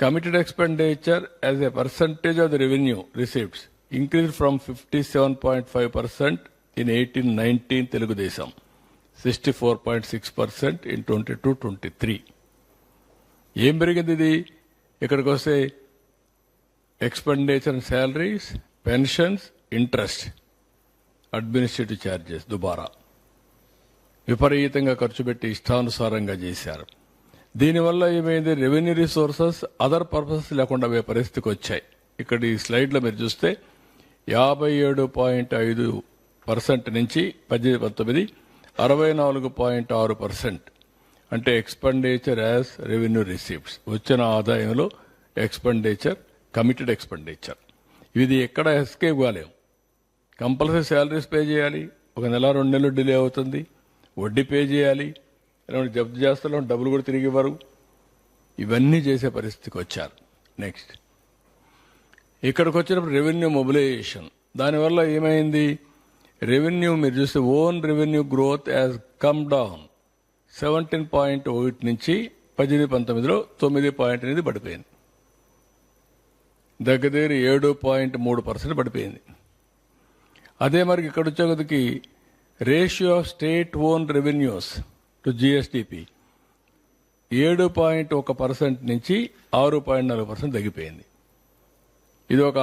Committed expenditure as a percentage of the revenue receipts increase from fifty seven point five percent in eighteen nineteen Telugu Desam sixty four point six percent in twenty two twenty three ఏం పెరిగింది ఇది? ఇక్కడికి వస్తే expenditure salaries pensions interest administrative charges దుబారా. విపరీతంగా ఖర్చు పెట్టి ఇష్టానుసారంగా చేశారు. దీనివల్ల ఏమైంది? రెవెన్యూ రిసోర్సెస్ అదర్ పర్పసెస్ లేకుండా పోయే పరిస్థితికి వచ్చాయి. ఇక్కడ ఈ స్లైడ్లో మీరు చూస్తే యాభై ఏడు పాయింట్ ఐదు పర్సెంట్ నుంచి పద్దెనిమిది పంతొమ్మిది అరవై నాలుగు పాయింట్ ఆరు పర్సెంట్ అంటే ఎక్స్పెండిచర్ యాజ్ రెవెన్యూ రిసీప్ట్స్ వచ్చిన ఆదాయంలో ఎక్స్పెండిచర్ కమిటెడ్ ఎక్స్పెండిచర్ ఇది ఎక్కడ ఎస్కేప్ కాలేం కంపల్సరీ శాలరీస్ పే చేయాలి. ఒక నెల రెండు నెలలు డిలే అవుతుంది. వడ్డీ పే చేయాలి. ఇలాంటి జప్తు చేస్తాం డబ్బులు కూడా తిరిగి ఇవ్వరు. ఇవన్నీ చేసే పరిస్థితికి వచ్చారు. నెక్స్ట్ ఇక్కడికి వచ్చినప్పుడు రెవెన్యూ మొబిలైజేషన్ దానివల్ల ఏమైంది? రెవెన్యూ మీరు చూస్తే own revenue growth as come down seventeen point ఒకటి నుంచి పద్దెనిమిది పంతొమ్మిదిలో తొమ్మిది పాయింట్ అనేది పడిపోయింది. దగ్గర దగ్గర ఏడు పాయింట్ మూడు పర్సెంట్ పడిపోయింది. అదే మరి ఇక్కడ వచ్చేకొద్దికి ratio of state own revenues to GSDP ఏడు పాయింట్ ఒక పర్సెంట్ నుంచి ఆరు పాయింట్ నాలుగు పర్సెంట్ తగ్గిపోయింది. ఇది ఒక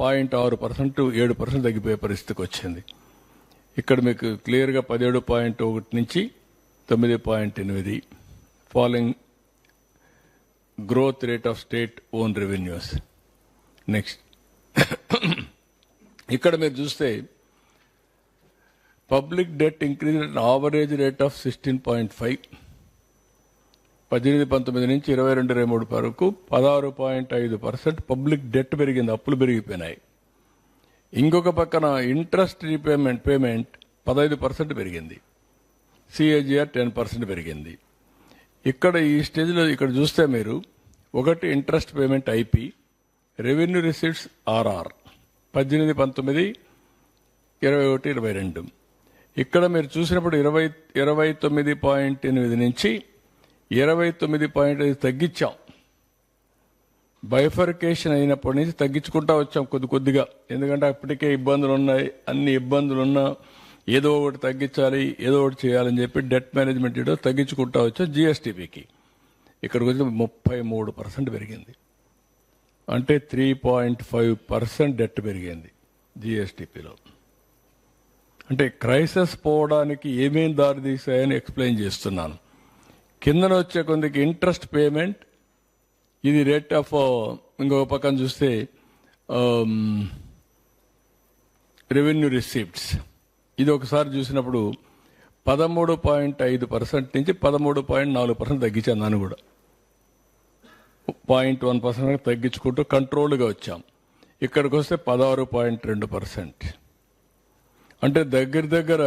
పాయింట్ ఆరు పర్సెంట్ ఏడు పర్సెంట్ తగ్గిపోయే పరిస్థితికి వచ్చింది. ఇక్కడ మీకు క్లియర్గా పదిహేడు పాయింట్ ఒకటి నుంచి తొమ్మిది పాయింట్ ఎనిమిది following growth rate of state own revenues. Next. ఇక్కడ మీరు చూస్తే public debt increase average rate of sixteen point five. పద్దెనిమిది పంతొమ్మిది నుంచి ఇరవై రెండు ఇరవై మూడు వరకు పదహారు పాయింట్ ఐదు పర్సెంట్ పబ్లిక్ డెట్ పెరిగింది అప్పులు పెరిగిపోయినాయి. ఇంకొక పక్కన ఇంట్రెస్ట్ రీపేమెంట్ పేమెంట్ పదహైదు పర్సెంట్ పెరిగింది. సిఏజిఆర్ టెన్ పర్సెంట్ పెరిగింది. ఇక్కడ ఈ స్టేజ్లో ఇక్కడ చూస్తే మీరు ఒకటి interest payment IP revenue receipts RR. పద్దెనిమిది పంతొమ్మిది ఇరవై ఒకటి ఇరవై రెండు. ఇక్కడ మీరు చూసినప్పుడు ఇరవై ఇరవై తొమ్మిది పాయింట్ ఎనిమిది నుంచి ఇరవై తొమ్మిది పాయింట్ ఐదు తగ్గించాం. బైఫర్కేషన్ అయినప్పటి నుంచి తగ్గించుకుంటా వచ్చాం కొద్ది కొద్దిగా. ఎందుకంటే అప్పటికే ఇబ్బందులు ఉన్నాయి. అన్ని ఇబ్బందులు ఉన్నా ఏదో ఒకటి తగ్గించాలి ఏదో ఒకటి చేయాలని చెప్పి డెట్ మేనేజ్మెంట్ ఏదో తగ్గించుకుంటా వచ్చాం జిఎస్టీపీకి ఇక్కడికి వచ్చి ముప్పై మూడు పర్సెంట్ పెరిగింది. అంటే three point five percent debt పెరిగింది జిఎస్టిపిలో అంటే క్రైసిస్ పోవడానికి ఏమేం దారి తీసాయని ఎక్స్ప్లెయిన్ చేస్తున్నాను. కిందన వచ్చే కొందికి ఇంట్రెస్ట్ పేమెంట్ ఇది రేట్ ఆఫ్ ఇంకొక పక్కన చూస్తే రెవెన్యూ రిసీప్ట్స్. ఇది ఒకసారి చూసినప్పుడు పదమూడు పాయింట్ ఐదు పర్సెంట్ నుంచి పదమూడు పాయింట్ నాలుగు పర్సెంట్ తగ్గించాను దాన్ని కూడా. పాయింట్ వన్ పర్సెంట్ తగ్గించుకుంటూ కంట్రోల్గా వచ్చాం. ఇక్కడికి వస్తే పదహారు పాయింట్ రెండు పర్సెంట్. అంటే దగ్గర దగ్గర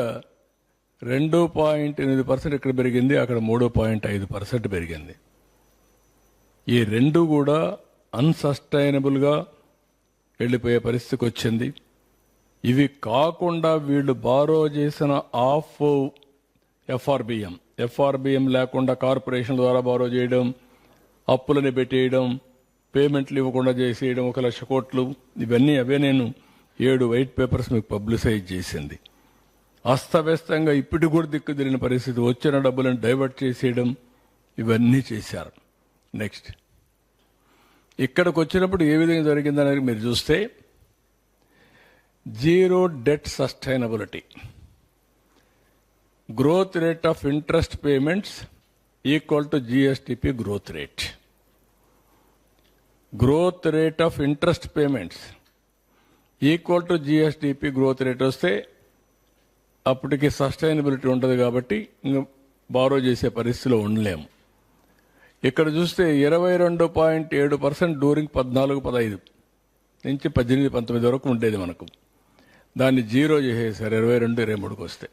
రెండు పాయింట్ ఎనిమిది పర్సెంట్ ఇక్కడ పెరిగింది? అక్కడ మూడు పాయింట్ ఐదు పర్సెంట్ పెరిగింది. ఈ రెండు కూడా అన్సస్టైనబుల్గా వెళ్ళిపోయే పరిస్థితికి వచ్చింది. ఇవి కాకుండా వీళ్ళు బారో చేసిన ఆఫ్ ఎఫ్ఆర్బిఎం. ఎఫ్ఆర్బిఎం లేకుండా కార్పొరేషన్ ద్వారా బారో చేయడం అప్పులని పెట్టేయడం పేమెంట్లు ఇవ్వకుండా చేసేయడం ఒక లక్ష కోట్లు. ఇవన్నీ అవే నేను ఏడు వైట్ పేపర్స్ మీకు పబ్లిసైజ్ చేసింది. అస్తవ్యస్తంగా ఇప్పటికి కూడా దిక్కు తిరిగిన పరిస్థితి వచ్చిన డబ్బులను డైవర్ట్ చేసేయడం ఇవన్నీ చేశారు. నెక్స్ట్. ఇక్కడికి వచ్చినప్పుడు ఏ విధంగా జరిగిందనేది మీరు చూస్తే zero debt sustainability. Growth rate of interest payments equal to GSDP growth rate. Growth rate of interest payments equal to GSDP growth rate వస్తే అప్పటికి సస్టైనబిలిటీ ఉంటుంది కాబట్టి ఇంకా బారో చేసే పరిస్థితిలో ఉండలేము. ఇక్కడ చూస్తే ఇరవై రెండు పాయింట్ ఏడు పర్సెంట్ డూరింగ్ పద్నాలుగు పదహైదు నుంచి పద్దెనిమిది పంతొమ్మిది వరకు ఉండేది మనకు. దాన్ని జీరో చేసేసారు ఇరవై రెండు ఇరవై మూడుకి వస్తే.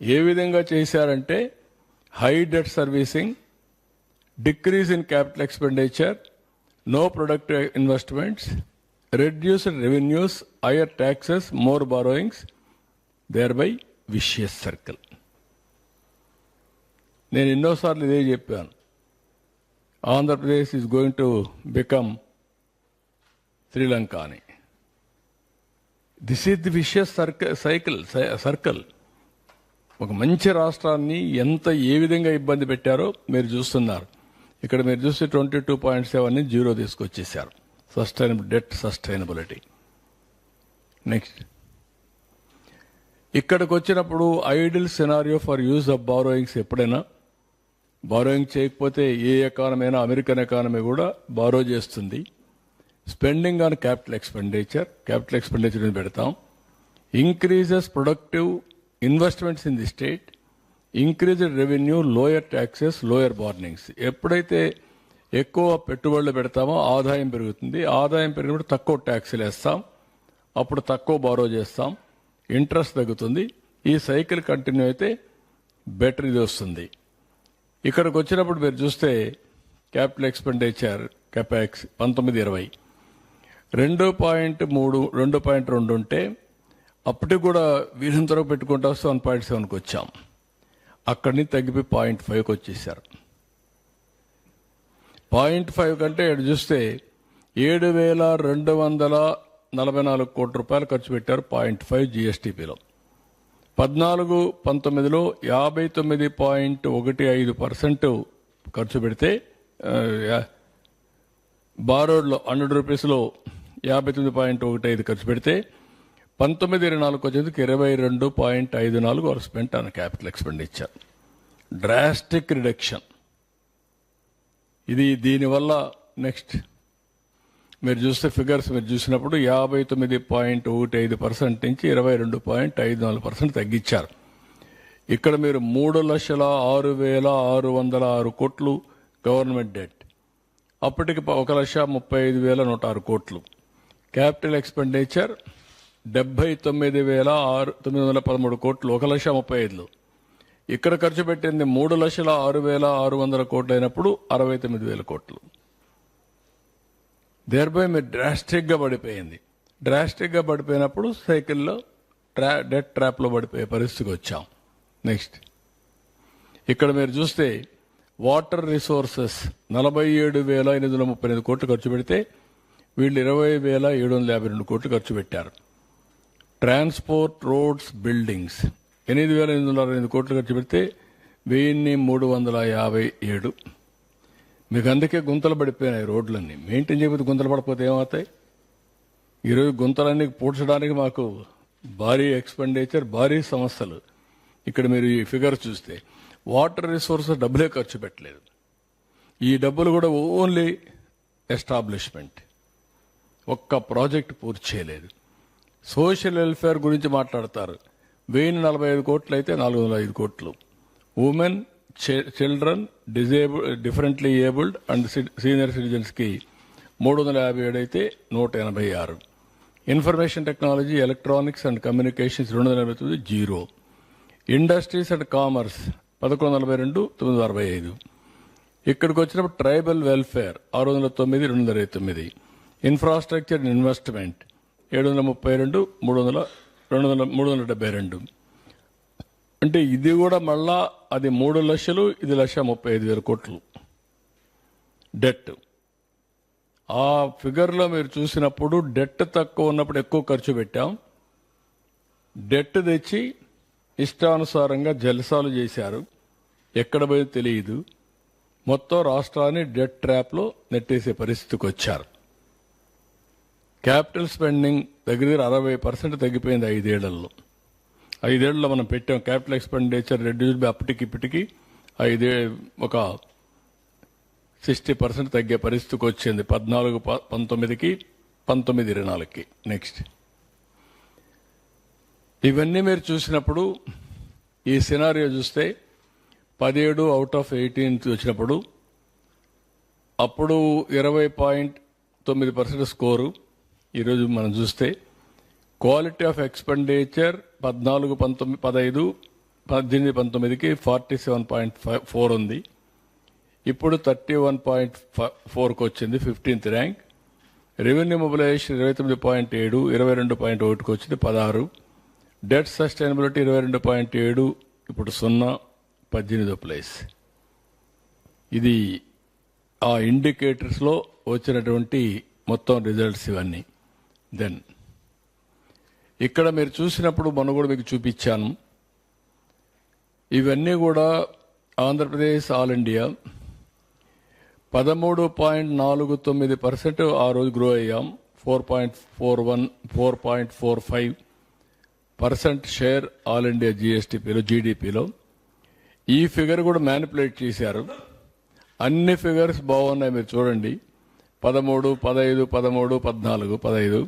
ఏ విధంగా చేశారంటే high debt servicing decrease in capital expenditure no productive investments reduced revenues higher taxes more borrowings thereby vicious circle నేను ఎన్నోసార్లు ఇదే చెప్పాను. Andhra Pradesh is going to become Sri Lanka అని this is the vicious circle cycle circle ఒక మంచి రాష్ట్రాన్ని ఎంత ఏ విధంగా ఇబ్బంది పెట్టారో మీరు చూస్తున్నారు. ఇక్కడ మీరు చూస్తే ట్వంటీ టూ పాయింట్ సెవెన్ని జీరో తీసుకొచ్చేసారు సస్టైనబుల్ డెట్ సస్టైనబిలిటీ నెక్స్ట్ ఇక్కడికి వచ్చినప్పుడు ideal scenario for use of borrowings ఎప్పుడైనా? బారోయింగ్ చేయకపోతే ఏ ఎకానమీ అయినా అమెరికన్ ఎకానమీ కూడా బారో చేస్తుంది. Spending on capital expenditure capital expenditure పెడతాం. Increases productive investments in the state increased revenue lower taxes lower borrowings ఎప్పుడైతే ఎక్కువ పెట్టుబడులు పెడతామో ఆదాయం పెరుగుతుంది. ఆదాయం పెరిగినప్పుడు తక్కువ ట్యాక్సీలు వేస్తాం. అప్పుడు తక్కువ బారో చేస్తాం. ఇంట్రెస్ట్ తగ్గుతుంది. ఈ సైకిల్ కంటిన్యూ అయితే బెటర్ ఇది వస్తుంది. ఇక్కడికి వచ్చినప్పుడు మీరు చూస్తే క్యాపిటల్ ఎక్స్పెండిచర్ కెపాక్స్ పంతొమ్మిది ఇరవై. రెండు పాయింట్ మూడు రెండు పాయింట్ రెండు ఉంటే అప్పటికి కూడా వీరంత పెట్టుకుంటా వస్తే వన్ పాయింట్ సెవెన్కి వచ్చాం. అక్కడి నుంచి తగ్గిపోయి పాయింట్ ఫైవ్కి వచ్చేసారు పాయింట్ ఫైవ్ కంటే ఇటు చూస్తే ఏడు వేల రెండు వందల నలభై నాలుగు కోట్ల రూపాయలు ఖర్చు పెట్టారు పాయింట్ ఫైవ్ జిఎస్టిపిలో. పద్నాలుగు పంతొమ్మిదిలో యాభై తొమ్మిది పాయింట్ ఒకటి ఐదు పర్సెంట్ ఖర్చు పెడితే బారోడ్లో హండ్రెడ్ రూపీస్లో యాభై తొమ్మిది పాయింట్ ఒకటి ఐదు ఖర్చు పెడితే పంతొమ్మిది ఇరవై నాలుగు వచ్చేందుకు ఇరవై రెండు పాయింట్ ఐదు నాలుగు వరకు spent on capital expenditure. Drastic reduction. ఇది దీనివల్ల నెక్స్ట్ మీరు చూస్తే ఫిగర్స్ మీరు చూసినప్పుడు యాభై తొమ్మిది పాయింట్ ఒకటి ఐదు పర్సెంట్ నుంచి ఇరవై రెండు పాయింట్ ఐదు నాలుగు పర్సెంట్ తగ్గించారు. ఇక్కడ మీరు మూడు లక్షల ఆరు వేల ఆరు వందల ఆరు కోట్లు గవర్నమెంట్ డెట్ అప్పటికి ఒక లక్ష ముప్పై ఐదు వేల నూట ఆరు కోట్లు. క్యాపిటల్ ఎక్స్పెండిచర్ డెబ్బై తొమ్మిది వేల ఆరు తొమ్మిది వందల పదమూడు కోట్లు. ఒక లక్ష ముప్పై ఐదులు. ఇక్కడ ఖర్చు పెట్టింది మూడు లక్షల ఆరు వేల ఆరు వందల కోట్లు అయినప్పుడు అరవై తొమ్మిది వేల కోట్లు. దేర్బై మీరు డ్రాస్టిక్గా పడిపోయింది. డ్రాస్టిక్గా పడిపోయినప్పుడు సైకిల్లో ట్రా డెట్ ట్రాప్లో పడిపోయే పరిస్థితికి వచ్చాం. నెక్స్ట్ ఇక్కడ మీరు చూస్తే వాటర్ రిసోర్సెస్ నలభై ఏడు వేల ఎనిమిది వందల ముప్పై ఎనిమిది కోట్లు ఖర్చు పెడితే వీళ్ళు ఇరవై వేల ఏడు వందల యాభై రెండు కోట్లు ఖర్చు పెట్టారు. ట్రాన్స్పోర్ట్ రోడ్స్ బిల్డింగ్స్ ఎనిమిది వేల ఎనిమిది వందల అరవై ఎనిమిది కోట్లు ఖర్చు పెడితే వెయ్యిన్ని మూడు వందల యాభై ఏడు. మీకు అందుకే గుంతలు పడిపోయినాయి రోడ్లన్నీ. మెయింటైన్ చేయకపోతే గుంతలు పడిపోతే ఏమవుతాయి? ఈరోజు గుంతలన్నీ పూడ్చడానికి మాకు భారీ ఎక్స్పెండిచర్ భారీ సమస్యలు. ఇక్కడ మీరు ఈ ఫిగర్ చూస్తే వాటర్ రిసోర్స్ డబ్బులే ఖర్చు పెట్టలేదు. ఈ డబ్బులు కూడా ఓన్లీ ఎస్టాబ్లిష్మెంట్. ఒక్క ప్రాజెక్ట్ పూర్తి చేయలేదు. సోషల్ వెల్ఫేర్ గురించి మాట్లాడతారు. వెయ్యి నలభై ఐదు కోట్లు అయితే నాలుగు వందల ఐదు కోట్లు. Women children disable differently abled and senior సిటిజన్స్కి మూడు వందల యాభై ఏడు అయితే నూట ఎనభై ఆరు information technology electronics and communications రెండు వందల ఎనభై తొమ్మిది జీరో. ఇండస్ట్రీస్ అండ్ కామర్స్ పదకొండు నలభై రెండు తొమ్మిది వందల అరవై ఐదు ఇక్కడికి వచ్చినప్పుడు ట్రైబల్ వెల్ఫేర్ ఆరు వందల తొమ్మిది రెండు వందల ఇరవై తొమ్మిది ఇన్ఫ్రాస్ట్రక్చర్ అండ్ ఇన్వెస్ట్మెంట్ ఏడు వందల ముప్పై రెండు మూడు వందల రెండు వందల మూడు వందల డెబ్బై రెండు. అంటే ఇది కూడా మళ్ళా అది మూడు లక్షలు ఇది లక్ష ముప్పై ఐదు వేల కోట్లు. డెట్. ఆ ఫిగర్లో మీరు చూసినప్పుడు డెట్ తక్కువ ఉన్నప్పుడు ఎక్కువ ఖర్చు పెట్టాం. డెట్ తెచ్చి ఇష్టానుసారంగా జలసాలు చేశారు. ఎక్కడ పోయి తెలియదు. మొత్తం రాష్ట్రాన్ని డెట్ ట్రాప్లో నెట్టేసే పరిస్థితికి వచ్చారు. క్యాపిటల్ స్పెండింగ్ దగ్గర దగ్గర అరవై పర్సెంట్ తగ్గిపోయింది ఐదేళ్ళలో. ఐదేళ్ళలో మనం పెట్టాం క్యాపిటల్ ఎక్స్పెండిచర్ రెడ్యూస్ బై అప్పటికి ఇప్పటికి ఐదే ఒక సిక్స్టీ పర్సెంట్ తగ్గే పరిస్థితికి వచ్చింది. పద్నాలుగు ప- పంతొమ్మిదికి పంతొమ్మిది ఇరవై నాలుగుకి నెక్స్ట్ ఇవన్నీ మీరు చూసినప్పుడు ఈ సినారియో చూస్తే పదిహేడు అవుట్ ఆఫ్ ఎయిటీన్ వచ్చినప్పుడు అప్పుడు ఇరవై పాయింట్ తొమ్మిది పర్సెంట్ స్కోరు ఈరోజు మనం చూస్తే క్వాలిటీ ఆఫ్ ఎక్స్పెండిచర్ పద్నాలుగు పంతొమ్మిది పదహైదు పద్దెనిమిది పంతొమ్మిదికి forty seven point five four ఉంది. ఇప్పుడు థర్టీ వన్ పాయింట్ ఫోర్కి వచ్చింది ఫిఫ్టీన్త్ ర్యాంక్. రెవెన్యూ మొబిలైజేషన్ ఇరవై తొమ్మిది పాయింట్ ఏడు ఇరవై రెండు పాయింట్ ఒకటికి వచ్చింది పదహారు. డెట్ సస్టైనబిలిటీ ఇరవై రెండు పాయింట్ ఏడు ఇప్పుడు సున్నా పద్దెనిమిదో ప్లేస్. ఇది ఆ ఇండికేటర్స్లో వచ్చినటువంటి మొత్తం రిజల్ట్స్ ఇవన్నీ. దెన్ ఇక్కడ మీరు చూసినప్పుడు మొన్న కూడా మీకు చూపించాను. ఇవన్నీ కూడా ఆంధ్రప్రదేశ్ ఆల్ ఇండియా. పదమూడు పాయింట్ నాలుగు తొమ్మిది పర్సెంట్ ఆ రోజు గ్రో అయ్యాం. Four point four one four point four five percent share all India జిఎస్టిపిలో జీడిపిలో ఈ ఫిగర్ కూడా మ్యానిపులేట్ చేశారు. అన్ని ఫిగర్స్ బాగున్నాయి మీరు చూడండి. పదమూడు పదహైదు పదమూడు పద్నాలుగు పదహైదు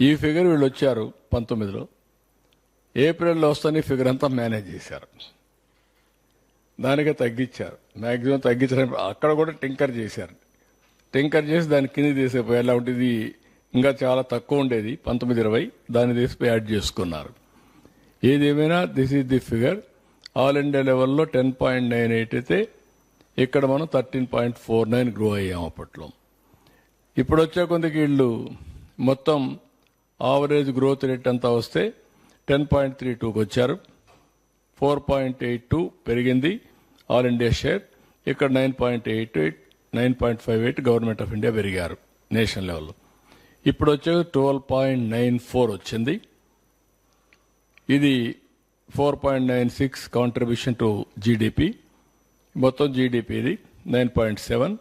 ఈ ఫిగర్ వీళ్ళు వచ్చారు పంతొమ్మిదిలో. ఏప్రిల్లో వస్తానే ఫిగర్ అంతా మేనేజ్ చేశారు. దానికే తగ్గించారు. మ్యాక్సిమం తగ్గించడం అక్కడ కూడా టింకర్ చేశారు. టింకర్ చేసి దాని కింద తీసేపోయి ఎలా ఉంటుంది? ఇంకా చాలా తక్కువ ఉండేది. పంతొమ్మిది ఇరవై దాన్ని తీసిపోయి యాడ్ చేసుకున్నారు. ఏదేమైనా this is the figure. All India లెవెల్లో టెన్ పాయింట్ నైన్ ఎయిట్ అయితే ఇక్కడ మనం thirteen point four nine grow అయ్యాం అప్పట్లో. ఇప్పుడు వచ్చే కొందికి వీళ్ళు మొత్తం ఆవరేజ్ గ్రోత్ రేట్ అంతా వస్తే టెన్ పాయింట్ త్రీ టూకి వచ్చారు ఫోర్ పాయింట్ ఎయిట్ టూ పెరిగింది. ఆల్ ఇండియా షేర్ ఇక్కడ nine point eight eight nine point five eight government of India పెరిగారు నేషనల్ లెవెల్లో ఇప్పుడు వచ్చేది ట్వెల్వ్ పాయింట్ నైన్ ఫోర్ వచ్చింది. ఇది four point nine six contribution to GDP మొత్తం జీడిపి ఇది నైన్ పాయింట్ సెవెన్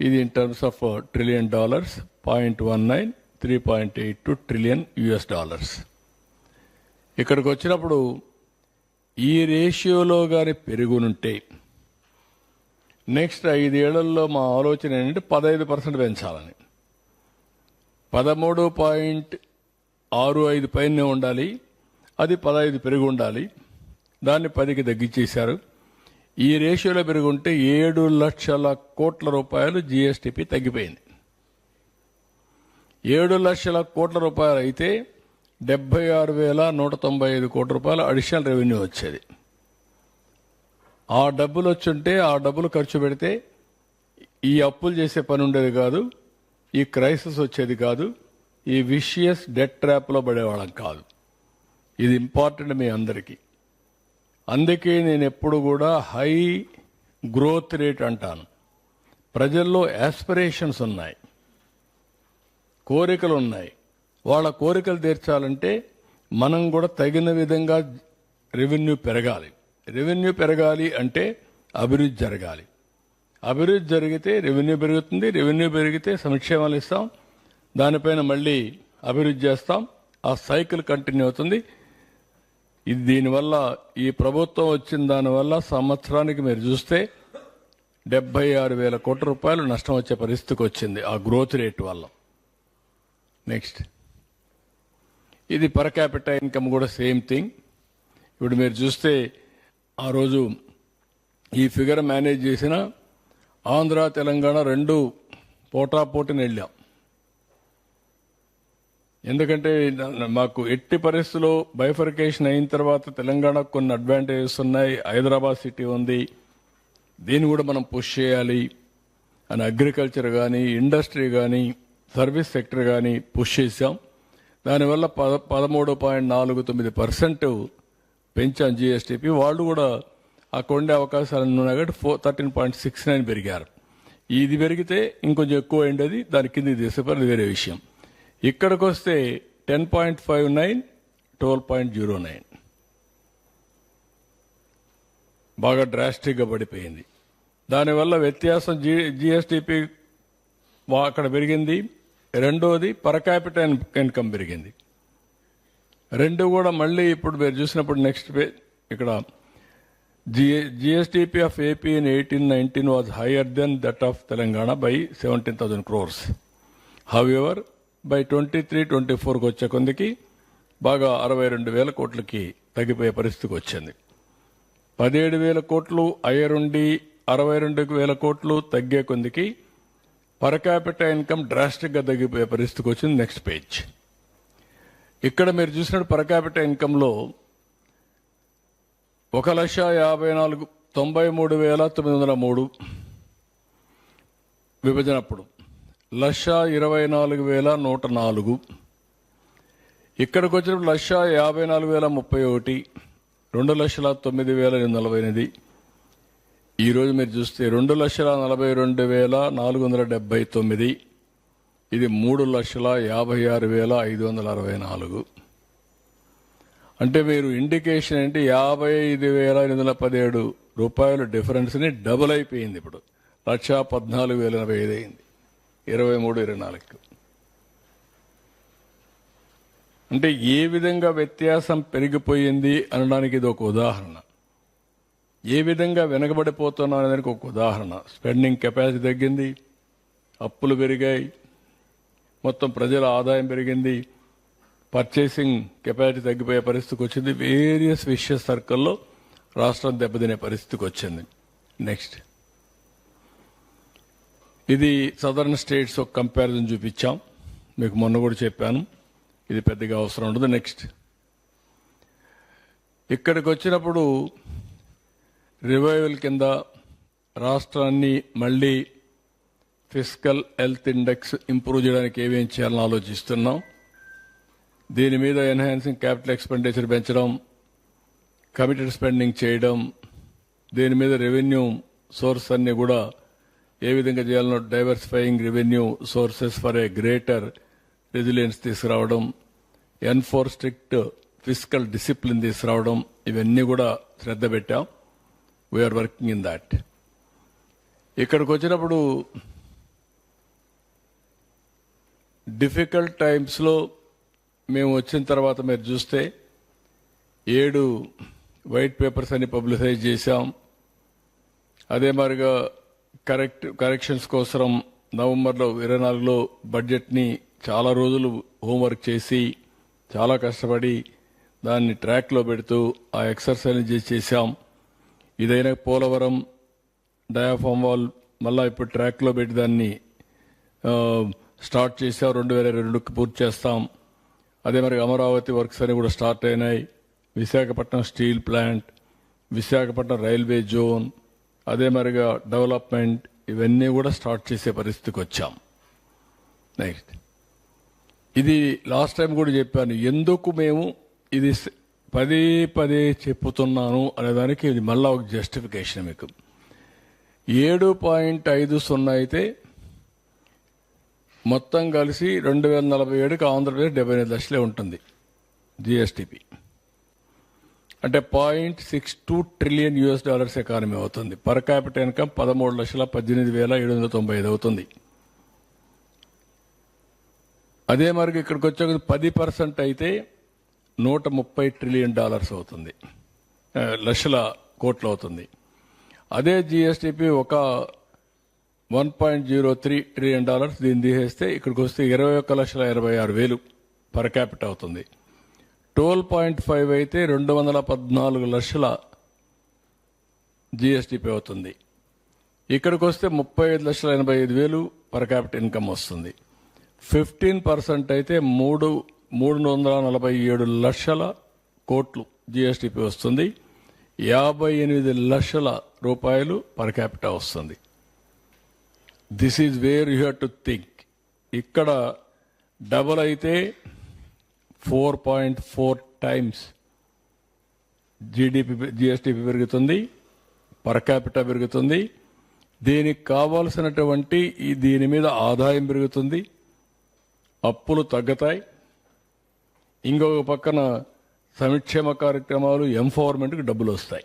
ఇది in terms of trillion dollars point one nine three point eight two trillion US dollars ఇక్కడికి వచ్చినప్పుడు ఈ రేషియోలో కానీ పెరుగునుంటే నెక్స్ట్ ఐదేళ్ళలో మా ఆలోచన ఏంటంటే పదహైదు పర్సెంట్ పెంచాలని. పదమూడు పాయింట్ ఆరు ఐదు పైనే ఉండాలి. అది పదహైదు పెరిగి ఉండాలి. దాన్ని పదికి తగ్గించేశారు. ఈ రేషియోలో పెరుగుంటే ఏడు లక్షల కోట్ల రూపాయలు జీఎస్టీపీ తగ్గిపోయింది. ఏడు లక్షల కోట్ల రూపాయలు అయితే డెబ్బై ఆరు వేల నూట తొంభై ఐదు కోట్ల రూపాయలు అడిషనల్ రెవెన్యూ వచ్చేది. ఆ డబ్బులు వచ్చుంటే ఆ డబ్బులు ఖర్చు పెడితే ఈ అప్పులు చేసే పని ఉండేది కాదు ఈ క్రైసిస్ వచ్చేది కాదు ఈ విషియస్ డెట్ ట్రాప్లో పడేవాళ్ళం కాదు. ఇది ఇంపార్టెంట్ మీ అందరికీ. అందుకే నేను ఎప్పుడు కూడా హై గ్రోత్ రేట్ అంటాను. ప్రజల్లో యాస్పిరేషన్స్ ఉన్నాయి. కోరికలు ఉన్నాయి వాళ్ళ కోరికలు తీర్చాలంటే మనం కూడా తగిన విధంగా రెవెన్యూ పెరగాలి. రెవెన్యూ పెరగాలి అంటే అభివృద్ధి జరగాలి. అభివృద్ధి జరిగితే రెవెన్యూ పెరుగుతుంది రెవెన్యూ పెరిగితే సంక్షేమాలు ఇస్తాం దానిపైన మళ్ళీ అభివృద్ధి చేస్తాం ఆ సైకిల్ కంటిన్యూ అవుతుంది. ఇది దీనివల్ల ఈ ప్రభుత్వం వచ్చిన దానివల్ల సంవత్సరానికి మీరు చూస్తే డెబ్బై ఆరు వేల కోట్ల రూపాయలు నష్టం వచ్చే పరిస్థితికి వచ్చింది ఆ గ్రోత్ రేట్ వల్ల. నెక్స్ట్ ఇది పర్ క్యాపిటల్ ఇన్కమ్ కూడా సేమ్ థింగ్ ఇప్పుడు మీరు చూస్తే ఆ రోజు ఈ ఫిగర్ మేనేజ్ చేసిన ఆంధ్ర తెలంగాణ రెండు పోటాపోటీని వెళ్ళాం. ఎందుకంటే మాకు ఎట్టి పరిస్థితుల్లో బైఫర్కేషన్ అయిన తర్వాత తెలంగాణకు కొన్ని అడ్వాంటేజెస్ ఉన్నాయి. హైదరాబాద్ సిటీ ఉంది. దీన్ని కూడా మనం పుష్ చేయాలి. అని అగ్రికల్చర్ కానీ ఇండస్ట్రీ కానీ సర్వీస్ సెక్టర్ కానీ పుష్ చేశాం. దానివల్ల పద పదమూడు పాయింట్ నాలుగు తొమ్మిది పర్సెంట్ పెంచాం జిఎస్టీపీ వాళ్ళు కూడా అక్కడ ఉండే అవకాశాలు కాబట్టి four thirteen point six nine పెరిగారు. ఇది పెరిగితే ఇంకొంచెం ఎక్కువ ఉండేది దాని కింద తీసేపారు వేరే విషయం. ఇక్కడికి వస్తే ten point five nine twelve point zero nine. బాగా డ్రాస్టిక్గా పడిపోయింది. దానివల్ల వ్యత్యాసం జి జిఎస్టిపి అక్కడ పెరిగింది. రెండోది పర్ క్యాపిటల్ ఇన్కమ్ పెరిగింది. రెండు కూడా మళ్ళీ ఇప్పుడు మీరు చూసినప్పుడు నెక్స్ట్ పే ఇక్కడ GSDP of AP in eighteen nineteen was higher than that of Telangana by seventeen thousand crores however by twenty three twenty ఫోర్కి వచ్చే కొందికి బాగా అరవై రెండు వేల కోట్లకి తగ్గిపోయే పరిస్థితికి వచ్చింది. పదిహేడు వేల కోట్లు అయ్యరుండి అరవై రెండు వేల కోట్లు తగ్గే కొందికి పర్ క్యాపిటల్ ఇన్కమ్ డ్రాస్టిక్గా తగ్గిపోయే పరిస్థితికి వచ్చింది నెక్స్ట్ పేజ్ ఇక్కడ మీరు చూసినట్టు పర్ క్యాపిటల్ ఇన్కంలో ఒక లక్ష యాభై నాలుగు తొంభై మూడు వేల తొమ్మిది వందల మూడు విభజన అప్పుడు. లక్ష ఇరవై నాలుగు వేల నూట నాలుగు. ఇక్కడికి వచ్చినప్పుడు లక్ష యాభై నాలుగు వేల ముప్పై ఒకటి రెండు లక్షల తొమ్మిది వేల నలభై ఎనిమిది. ఈరోజు మీరు చూస్తే రెండు లక్షల నలభై రెండు వేల నాలుగు వందల డెబ్బై తొమ్మిది ఇది మూడు లక్షల యాభై ఆరు వేల ఐదు వందల అరవై నాలుగు. అంటే మీరు ఇండికేషన్ ఏంటి? యాభై ఐదు వేల ఎనిమిది వందల పదిహేడు రూపాయల డిఫరెన్స్ని డబుల్ అయిపోయింది ఇప్పుడు. లక్ష పద్నాలుగు వేల ఎనభై ఐదు అయింది. ఇరవై మూడు ఇరవై నాలుగు. అంటే ఏ విధంగా వ్యత్యాసం పెరిగిపోయింది అనడానికి ఇది ఒక ఉదాహరణ. ఏ విధంగా వెనకబడిపోతున్నాం అనేది ఒక ఉదాహరణ. స్పెండింగ్ కెపాసిటీ తగ్గింది అప్పులు పెరిగాయి మొత్తం ప్రజల ఆదాయం పెరిగింది పర్చేసింగ్ కెపాసిటీ తగ్గిపోయే పరిస్థితికి వచ్చింది. వేరియస్ విషయ సర్కిల్లో రాష్ట్రం దెబ్బతినే పరిస్థితికి వచ్చింది. నెక్స్ట్ ఇది సదర్న్ స్టేట్స్ ఒక కంపారిజన్ చూపించాం. మీకు మొన్న కూడా చెప్పాను. ఇది పెద్దగా అవసరం ఉండదు. నెక్స్ట్ ఇక్కడికి వచ్చినప్పుడు రివైవల్ కింద రాష్ట్రాన్ని మళ్ళీ ఫిజికల్ హెల్త్ ఇండెక్స్ ఇంప్రూవ్ చేయడానికి ఏమేం చేయాలని ఆలోచిస్తున్నాం. దీని మీద ఎన్హాన్సింగ్ క్యాపిటల్ ఎక్స్పెండిచర్ పెంచడం కమిటెడ్ స్పెండింగ్ చేయడం దీని మీద రెవెన్యూ సోర్స్ అన్ని కూడా ఏ విధంగా చేయాలనో diversifying revenue sources for a greater resilience తీసుకురావడం ఎన్ఫోర్ స్ట్రిక్ట్ ఫిజికల్ డిసిప్లిన్ తీసుకురావడం ఇవన్నీ కూడా శ్రద్ధ పెట్టాం. వీఆర్ వర్కింగ్ ఇన్ దాట్ ఇక్కడికి వచ్చినప్పుడు డిఫికల్ట్ టైమ్స్లో మేము వచ్చిన తర్వాత మీరు చూస్తే ఏడు వైట్ పేపర్స్ అని పబ్లిసైజ్ చేశాం. అదే మాదిరిగా కరెక్ట్ కరెక్షన్స్ కోసం నవంబర్లో ఇరవై నాలుగులో బడ్జెట్ని చాలా రోజులు హోంవర్క్ చేసి చాలా కష్టపడి దాన్ని ట్రాక్లో పెడుతూ ఆ ఎక్సర్సైజ్ చేసాం ఇదైనా పోలవరం డయాఫామ్ వాల్ మళ్ళీ ఇప్పుడు ట్రాక్లో పెట్టి దాన్ని స్టార్ట్ చేసాం రెండు వేల ఇరవై రెండుకి పూర్తి చేస్తాం. అదే మరి అమరావతి వర్క్స్ అని కూడా స్టార్ట్ అయినాయి. Visakhapatnam steel plant Visakhapatnam railway zone అదే మరిగా డెవలప్మెంట్ ఇవన్నీ కూడా స్టార్ట్ చేసే పరిస్థితికి వచ్చాం. నెక్స్ట్ ఇది లాస్ట్ టైం కూడా చెప్పాను. ఎందుకు మేము ఇది పదే పదే చెప్పుతున్నాను అనేదానికి ఇది మళ్ళా ఒక జస్టిఫికేషన్ మీకు. ఏడు పాయింట్ ఐదు సున్నా అయితే మొత్తం కలిసి రెండు వేల నలభై ఏడుకి ఆంధ్రప్రదేశ్ డెబ్బై ఎనిమిది లక్షలే ఉంటుంది జిఎస్టిపి అంటే point six two trillion US dollars economy అవుతుంది. పర్ క్యాపిటల్ ఇన్కమ్ పదమూడు లక్షల పద్దెనిమిది వేల ఏడు వందల తొంభై ఐదు అవుతుంది. అదే మరి ఇక్కడికి వచ్చే పది పర్సెంట్ అయితే నూట ముప్పై ట్రిలియన్ డాలర్స్ అవుతుంది. లక్షల కోట్లు అవుతుంది. అదే జిఎస్టిపి ఒక one point zero three trillion dollars దీన్ని తీసేస్తే ఇక్కడికి వస్తే ఇరవై ఒక్క లక్షల ఇరవై ఆరు వేలు పర్ క్యాపిట అవుతుంది. ట్వెల్వ్ పాయింట్ ఫైవ్ అయితే రెండు వందల పద్నాలుగు లక్షల జిఎస్టిపి అవుతుంది. ఇక్కడికి వస్తే ముప్పై ఐదు లక్షల ఎనభై ఐదు వేలు పర్ క్యాపిట ఇన్కమ్ వస్తుంది. ఫిఫ్టీన్ పర్సెంట్ అయితే మూడు మూడు వందల నలభై ఏడు లక్షల కోట్లు జిఎస్టిపి వస్తుంది. యాభై ఎనిమిది లక్షల రూపాయలు పర్ క్యాపిటా వస్తుంది. This is where you have to think ఇక్కడ డబల్ అయితే four point four times GDP GSDP పెరుగుతుంది పర్ క్యాపిటా పెరుగుతుంది. దీనికి కావాల్సినటువంటి ఈ దీని మీద ఆదాయం పెరుగుతుంది అప్పులు తగ్గుతాయి. ఇంకొక పక్కన సంక్షేమ కార్యక్రమాలు ఎంపవర్మెంట్కి డబ్బులు వస్తాయి.